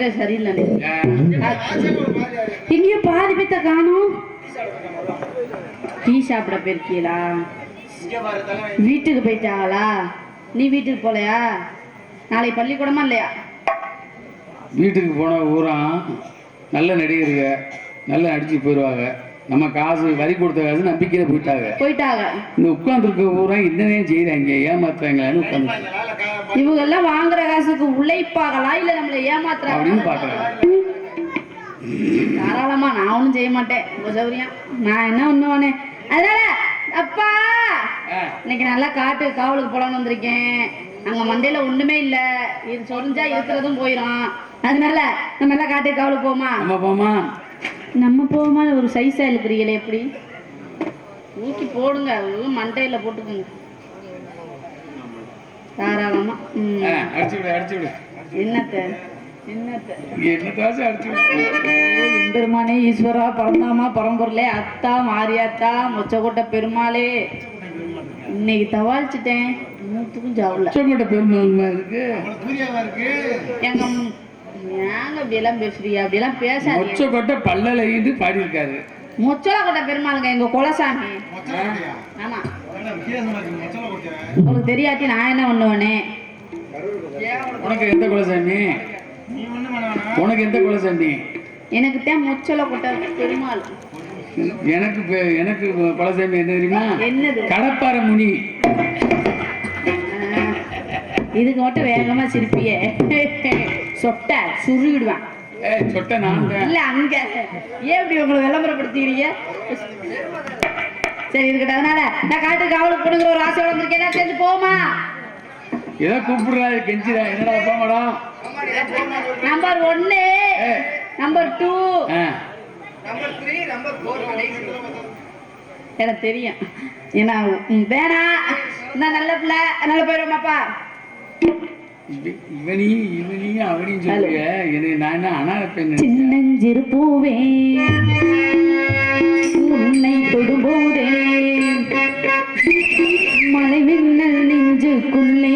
வைக்கிறது சரியில்லை எங்கேயும் பாதி பேத்த காணும். டீ சாப்பிட போயிருக்கீங்களா வீட்டுக்கு போயிட்டாங்களா நீ வீட்டுக்கு போலையா? நாளைக்கு பள்ளிக்கூடமா இல்லையா? வீட்டுக்கு போன ஊரா? நல்ல நடிகருங்க நல்லா நடிச்சு போயிடுவாங்க நம்ம காசு வரி கொடுத்த காசு நம்பிக்கையில போயிட்டாங்க. போயிட்டாங்க. இந்த உட்காந்துருக்க ஊரா என்னதான் செய்யறாங்க ஏமாத்துறாங்களான்னு உட்காந்து இவங்க எல்லாம் வாங்குற காசுக்கு உழைப்பாங்களா? இல்ல நம்மளை ஏமாத்துறாங்க அப்படின்னு பாக்குறாங்க தாராளமா நான் ஒன்றும் செய்ய மாட்டேன். உங்க சௌரியம் நான் என்ன ஒண்ணுவானே அதனால அப்பா! இன்னைக்கு நல்லா காட்டு காவலுக்கு போலான்னு வந்திருக்கேன். அங்க மண்டையில ஒண்ணுமே இல்ல. இது சொரிஞ்சா இருக்கிறதும் போயிடும் அதனால நம்ம எல்லாம் காட்டு காவலுக்கு போமா நம்ம போமா நம்ம போமா ஒரு சைஸா இழுக்கிறீங்களே எப்படி? ஊக்கி போடுங்க. மண்டையில போட்டுக்கோங்க. தாராளமா. என்னத்த? எம்பெருமானே ஈஸ்வரா பரந்தாமா பரம்பொருளே அத்தா மாரியாத்தா மொச்சக்கொட்டை பெருமாளே. இன்னைக்கு தவாளிச்சிட்டேன் இன்னத்துக்கும் ஜாவல. உச்சக்கோட்டை பெருமாள் இருக்கு. எங்க ம்- ஏங்க இப்படியெல்லாம் பேசுறியா அப்படியெல்லாம் பேசாதீங்க. மொச்சக்கோட்டை பல்லலைன்னு பாடியிருக்காரு. மொச்சலா கொட்டை பெருமாளுங்க எங்க குலசாமி. ஆமா. உங்களுக்கு தெரியாட்டி நான் என்ன பண்ணுவேனே? உனக்கு எந்த குலசாமி? உனக்கு எந்த குலசாமி? எனக்கு தான் மொச்சல கொட்டை பெருமாள். எனக்கு எனக்கு குலசாமி என்ன தெரியுமா? என்னது? கடப்பாறை முனி. இதுக்கு மட்டும் வேகமா சிரிப்பியே. சொட்ட சுருவிடுவான் ஏய் சொட்டை நான் இல்ல அங்க. ஏன் இப்படி உங்களை விளம்பரப்படுத்திக்கிறீங்க சரி இருக்கட்டும் அதனால நான் காட்டு காவலுக்கு போடுங்கிற ஒரு ஆசை வந்திருக்கேன் என்ன சேர்ந்து போமா ஏதோ கூப்பிடுறா கெஞ்சிரா என்னடா போமாடா? நம்பர் ஒன்னு நம்பர் டூ ஆ, எனக்கு தெரியும். ஏன்னா வேணா. நான் நல்ல பிள்ளை. நல்ல போயிடுமாப்பா இவ- இவனையும் இவனையும் அவனையும் சொல்லுங்க என்னை நான் என்ன அனாத பெண். சின்னஞ்சிறு பூவே உன்னை தொடும்போதே மலை மின்னல் நெஞ்சுக்குள்ளே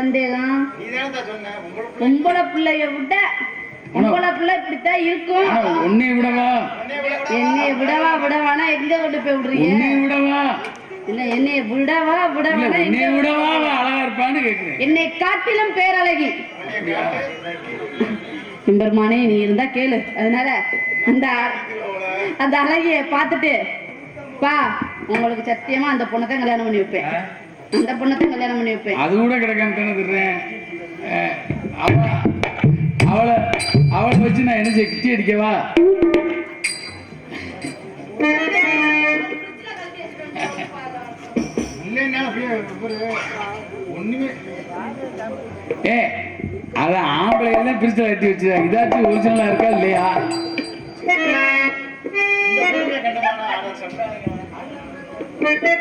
சந்தேகம்? பொம்பளை பிள்ளைய விட பொம்பளை பிள்ளை இப்படித்தான் இருக்கும். உன்னை விடவா? என்னைய விடவா விடவானா? எங்க கொண்டு போய் விடுறீங்க? என்னை விடவா என்னை காட்டிலும் பேரழகி. பெருமானே நீ இருந்தா கேளு. அதனால அந்த அந்த அழகிய பாத்துட்டு பா உங்களுக்கு சத்தியமா அந்த பொண்ணை தான் கல்யாணம் பண்ணி வைப்பேன். அந்த பொண்ணை கல்யாணம் பண்ணி வைப்பேன். அது கூட கிடக்கான்னு தின்னுடுறேன் அவளை அவளை வச்சு நான் என்ன செய்ய கிட்டி அடிக்கவா? ஏ அதான் ஆம்பளை எல்லாம் பிரிச்சு கட்டி வச்சு இதாச்சும் இருக்கா இல்லையா? அவன்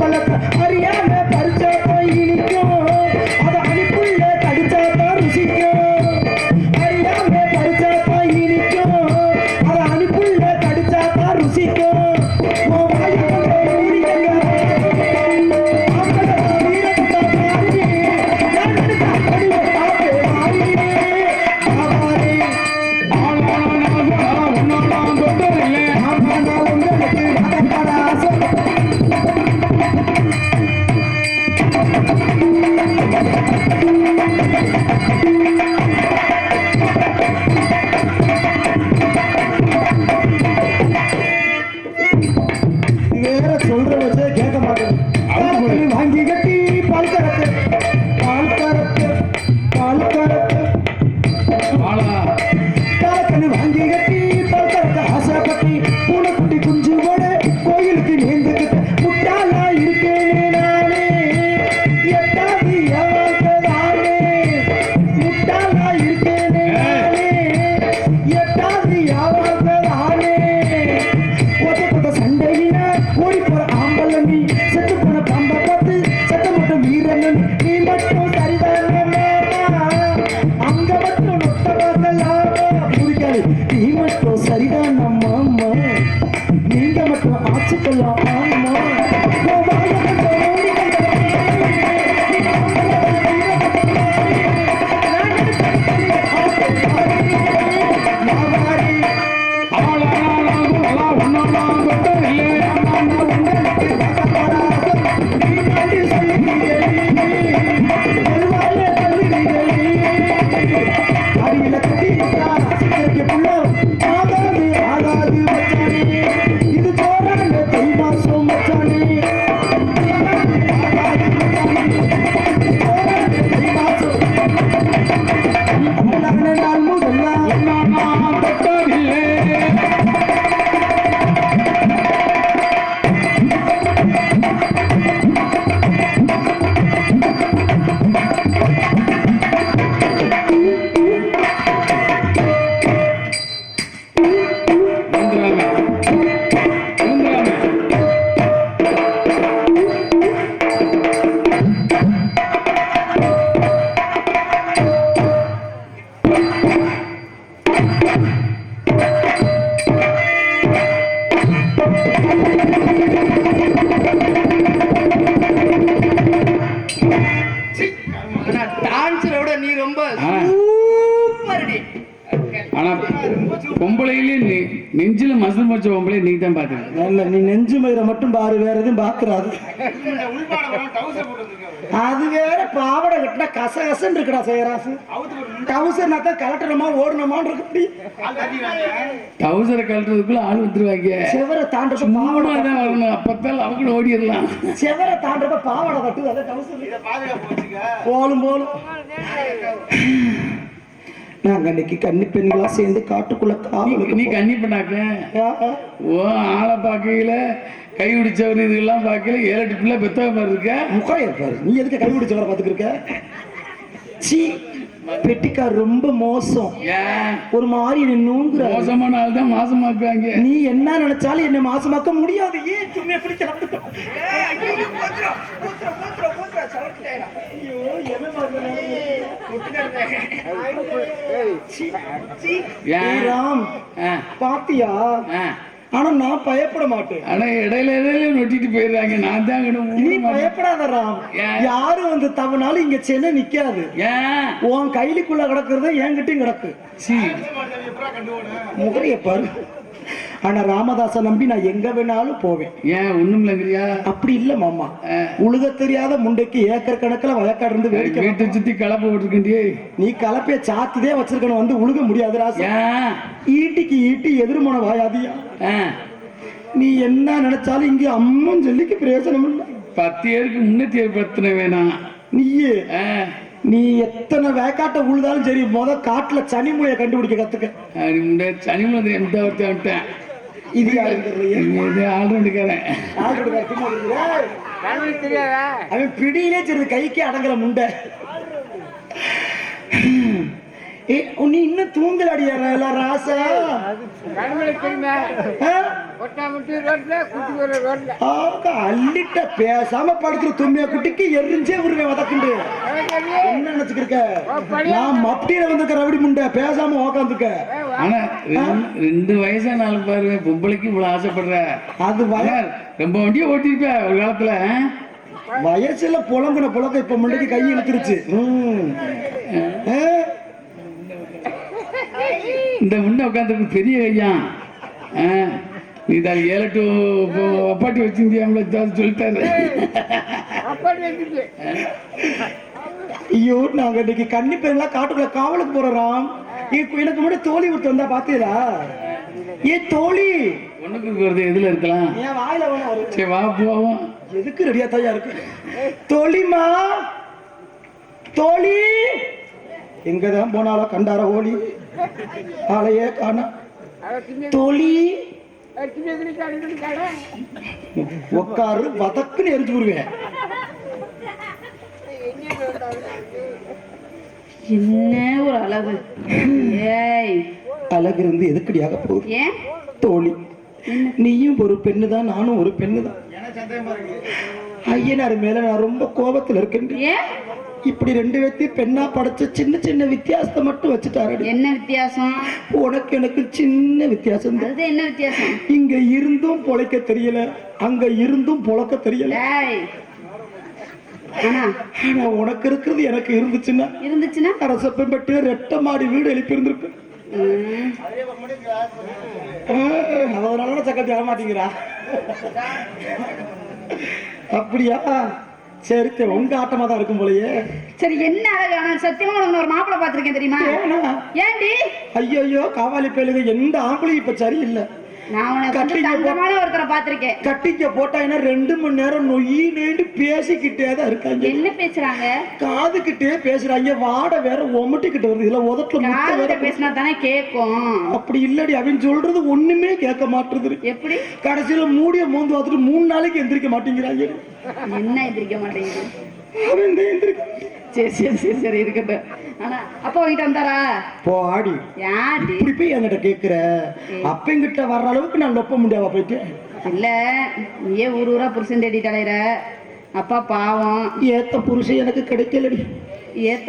Ándale, Thank you. பொம்பளையிலே நெ- நெஞ்சில மசல் வச்ச பொம்பளை நீ தான் பாத்துருக்க நல்ல நீ நெஞ்சு மயிரை மட்டும் பாரு வேற எதுவும் பாக்குறாது அது வேற பாவடை கட்டினா கசகசன்னு இருக்குடா சேராசு அவுத்து போட்டு டவுசர்னா தான் கலட்டணுமா ஓடணுமான்னு இருக்கு டவுசரை கழட்டுறதுக்குள்ள ஆள் வந்துருவாங்க. செவரை தாண்டப்ப பாவடை தான் வரணும் அப்பத்தான் அவங்களும் ஓடிடலாம். செவரை தாண்டப்ப பாவடை கட்டு அதை டவுசர். போலும் போலும். நாங்க அன்னைக்கு கன்னி பெண்களா சேர்ந்து காட்டுக்குள்ள நீ காவலுக்கு கண்ணி பண்ணாக்க? போ- ஓ ஆளை பார்க்கையில கை பிடிச்சவர் இதெல்லாம் பார்க்கல ஏழு எட்டு பிள்ளை பெத்தவ மாதிரி இருக்க. முகம் இருப்பாரு நீ எதுக்கு கை பிடிச்சவரை பாத்துக்கிருக்க சீ பெட்டிக்கார் ரொம்ப மோசம். ஒரு மாதிரி என்னை நூங்குற மோசமான ஆள் தான் மாசமாக்குவாங்க. நீ என்ன நினைச்சாலும் என்னை மாசமாக்க முடியாது. ஏன் சும்மா எப்படி ராம். பாத்தியா. ஆனா நான் பயப்பட மாட்டேன். ஆனா இடையில இடையில நொட்டிட்டு போயிடுறாங்க. நான் தான் நீ. பயப்படாத ராம். ஏன்? யாரு வந்து தவனாலும் இங்க சென்னை நிக்காது. ஏன் உன் கைலிக்குள்ள கிடக்குறது என்கிட்டயும் கிடக்கு. முகரைய பாரு. ஆனா ராமதாச நம்பி நான் எங்க வேணாலும் போவேன். ஏன் ஒண்ணும் இல்லைங்கிறியா அப்படி இல்ல மாமா. உழுக தெரியாத முண்டைக்கு ஏக்கர் கணக்குல வழக்காடு இருந்து வேடிக்கை வீட்டை சுத்தி கலப்பை போட்டிருக்கேன்டி. நீ கலப்பைய சாத்திதே வச்சிருக்கணும் வந்து உழுக முடியாது ராசா. ஈட்டிக்கு ஈட்டி எதிர்மன வாயாதியா. நீ என்ன நினைச்சாலும் இங்க அம்மன் சொல்லிக்கு பிரயோஜனம் இல்லை. பத்து ஏருக்கு முன்னூத்தி பத்தின வேணாம் நீயே. நீ எத்தனை வேக்காட்ட உழுதாலும் சரி முத காட்டுல சனி மூலைய கண்டுபிடிக்க கத்துக்க. சனிமலை எந்த ஒருத்தன் இது இது அவன் பிடியிலே சரி கைக்கு அடங்கல முண்டை. நீ இன்னும் தூங்கலடியா ராசா? அள்ளிட்ட பேசாம படுக்கிற தும்மிய குட்டிக்கு எரிஞ்சே விடுவேன் வதக்குண்டு. என்ன நினைச்சுக்கிருக்க நான் மப்டியில வந்திருக்க ரவுடி முண்டை பேசாம உக்காந்துக்க. ஆனா ரெண்டு- வயசா நாலு பாரு பொம்பளைக்கு இவ்வளவு ஆசைப்படுற. அது வய ஆனா, ரொம்ப வண்டியை ஓட்டிருப்ப ஒரு காலத்துல? வயசுல புலங்குன புலக்க இப்ப முண்டைக்கு கை இழுத்துருச்சு? இந்த முன்ன உட்காந்துருக்கு பெரிய கையா ஆ, நீ தான் ஏழு டு அப்பாட்டி வச்சிருந்தியாம்ல ஏதாவது சொல்லிட்டாரு. ஐயோ நாங்க இன்னைக்கு கன்னி பெண்லாம் காட்டுக்குள்ள காவலுக்கு போறோம் எனக்கு முன்னாடி தோழி விட்டு வந்தா பாத்தீங்களா? ஏ தோழி. வருது எதுல இருக்கலாம்? என் வாயில சரி வா போவோம். எதுக்கு ரெடியா தாயா இருக்கு? தோழிமா தோழி. எங்கதான் போனாலோ கண்டார ஓடி. ஆளையே காண. தோழி. உக்காரு வதக்குன்னு எரிஞ்சு விடுவேன் என்ன ஒரு அழகு ஏய். அழகு இருந்து எதுக்கடியாக போகுது ஏன்? தோழி நீயும் ஒரு பெண்ணு தான் நானும் ஒரு பெண்ணு தான் ஐயனார் மேல நான் ரொம்ப கோபத்துல இருக்கேன் இப்படி ரெண்டு பேர்த்தையும் பெண்ணா படைச்ச சின்ன சின்ன வித்தியாசத்தை மட்டும் வச்சுட்டாரடி என்ன வித்தியாசம்? உனக்கு எனக்கு சின்ன வித்தியாசம். என்ன வித்தியாசம்? இங்க இருந்தும் பொழைக்க தெரியல அங்க இருந்தும் பொழக்க தெரியல. ஆனா உனக்கு இருக்கிறது எனக்கு இருந்துச்சுன்னா இருந்துச்சுன்னா? அரசப்பட்டு ரெட்ட மாடி வீடு எழுப்பி இருந்திருப்பேன் ம், அதனால சக்கத்தி வர மாட்டேங்கிறா. அப்படியா? சரி சரி, உங்க ஆட்டமா தான் இருக்கும் போலயே. சரி என்ன அழகு? ஆனா சத்தியமா உனக்கு ஒரு மாப்பிள்ளை பார்த்திருக்கேன் தெரியுமா? ஏன்டி? ஐயோ ஐயோ காவாலி பேலுங்க எந்த ஆம்பளையும் இப்ப சரியில்லை. நான் தங்கமான ஒருத்தரை பார்த்திருக்கேன். கட்டிக்க போட்டாங்கன்னா ரெண்டு மணி நேரம் நொய்யி நேண்டு பேசிக்கிட்டே தான் இருக்காங்க. என்ன பேசுறாங்க? காதுகிட்டே பேசுறாங்க. வாட வேற ஒமட்டிக்கிட்டு வருது. இதுல உதட்டுல முட்டை வேற பேசினா தானே கேட்கும் அப்படி இல்லடி அவன் சொல்றது ஒண்ணுமே கேட்க மாட்டுறது எப்படி? கடைசியில மூடிய மோந்து பார்த்துட்டு மூணு நாளைக்கு எந்திரிக்க மாட்டேங்கிறாங்க. என்ன எந்திரிக்க மாட்டேங்குது? அவன் எந்திரிக்க சரி சரி சரி சரி இருக்கட்டும் ஆனா அப்பா வாங்கிட்டு வந்தாரா? போ ஆடி. யாடி இப்படி போய் என்கிட்ட கேக்குற? அப்பங்கிட்ட வர்ற அளவுக்கு நான் நொப்ப முடியாவா போயிட்டு? இல்ல நீயே ஊர் ஊரா புருஷன் தேடிட்டு அலையிற. அப்பா பாவம். ஏத்த புருஷன் எனக்கு கிடைக்கலடி. ஏத்த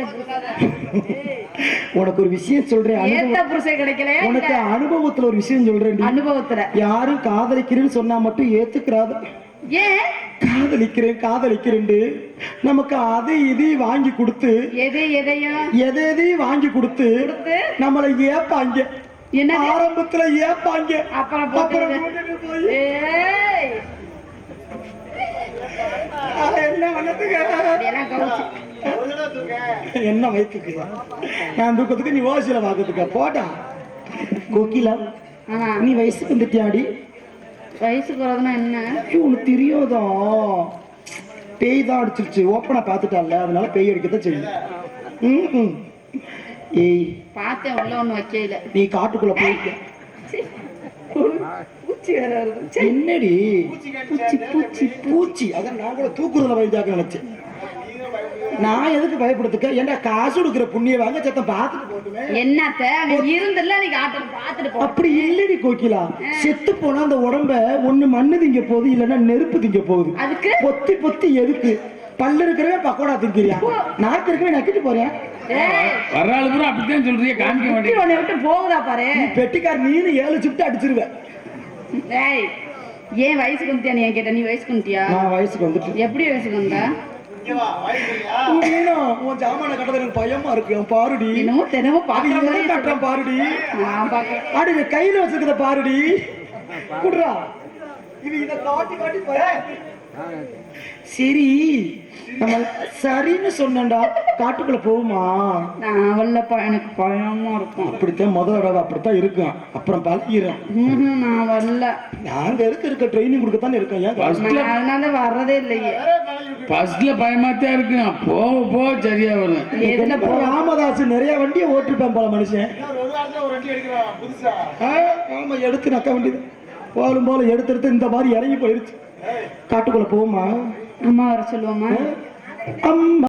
உனக்கு ஒரு விஷயம் சொல்றேன் ஏத்த புருஷன் கிடைக்கலையா உனக்கு அனுபவத்துல ஒரு விஷயம் சொல்றேன் அனுபவத்துல. யாரும் காதலிக்கிறேன்னு சொன்னா மட்டும் ஏத்துக்கிறாத. ஏன்? காதலிக்கிறேன் காதலிக்கிறேன் நமக்கு அது இது வாங்கி கொடுத்து எது எதையும் எதை எதையும் வாங்கி கொடுத்து நம்மளை ஏப்பாங்க. என்னது? ஆரம்பத்துல ஏப்பாங்க. அப்புறம் என்ன என்ன வயிற்றுக்கு நான் தூக்கத்துக்கு நீ ஓசில வாக்கத்துக்க போட்டா கோகிலா நீ வயசுக்கு வந்துட்டியாடி? வயசுக்கு வரதுன்னா என்ன? ஐயோ, உனக்கு தெரியாதா? பேய் தான் அடிச்சிருச்சு. ஓப்பனா பார்த்துட்டால அதனால பேய் அடிக்கத்தான் செய்யும் ம், ம். ஏய் பார்த்தேன் உள்ள ஒண்ணு வைக்கல நீ காட்டுக்குள்ள போயிட்ட பூச்சி வேற வருது. என்னடி? பூச்சி பூச்சி பூச்சி. அதான் நான் கூட தூக்குறதுல பயந்தாக்க நினைச்சேன். நான் எதுக்கு பயப்படுத்துக்க ஏன்டா காசு கொடுக்குற புண்ணிய வாங்க சத்தம் பார்த்துட்டு போட்டுமே என்னத்த? அங்க இருந்துல நீ ஆட்டம் பார்த்துட்டு போ. அப்படி இல்லடி கோகிலா. செத்து போனா அந்த உடம்ப ஒண்ணு மண்ணு திங்க போகுது இல்லைன்னா நெருப்பு திங்க போகுது. அதுக்கு? பொத்தி பொத்தி எதுக்கு? பல்லு இருக்கிறவே பக்கோடா திங்கிறியா? நாக்கு இருக்கவே நக்கிட்டு போறேன். ஏய். வர்ற ஆளு பூரா அப்படித்தான் சொல்றிய காமிக்க மாட்டேன் உன்னை விட்டு போகுதா பாரு? நீ பெட்டிக்கார் நீனு ஏழு சிப்ட் அடிச்சிருவ. ஏய் ஏன் வயசுக்கு வந்துட்டியா நீ கேட்ட நீ வயசுக்கு வந்துட்டியா? நான் வயசுக்கு வந்துட்டு எப்படி வயசுக்கு வந்தா? உன் ஜாமான கட்டது எனக்கு பயமா இருக்கு. பாருடி. என்னமோ பாருடி. இவன் கையில வச்சிருக்கத பாருடி. குடுறா. சரி நம்ம சரின்னு சொன்னேன்டா காட்டுக்குள்ள போகுமா? நான் வரலப்பா எனக்கு பயமா இருக்கும். அப்படித்தான் முத தடவை அப்படித்தான் இருக்கும் அப்புறம் பழகிறேன் ம்ஹும், நான் வரல. நாங்க இருக்க இருக்க ட்ரைனிங் கொடுக்கத்தானே இருக்கோம் ஏன் அதனால வர்றதே இல்லையே. ஃபர்ஸ்ட்ல பயமாத்தான் இருக்கும் போக போக சரியா வரும் எதுல போ ராமதாஸ் நிறைய வண்டியை ஓட்டிருப்பேன் போல மனுஷன். ஆமா எடுத்து நக்க வேண்டியது. போலும் போல எடுத்து எடுத்து இந்த மாதிரி இறங்கி போயிருச்சு. காட்டுக்குள்ள போகுமா அம்மா வர சொல்லுவோமா? அம்மா.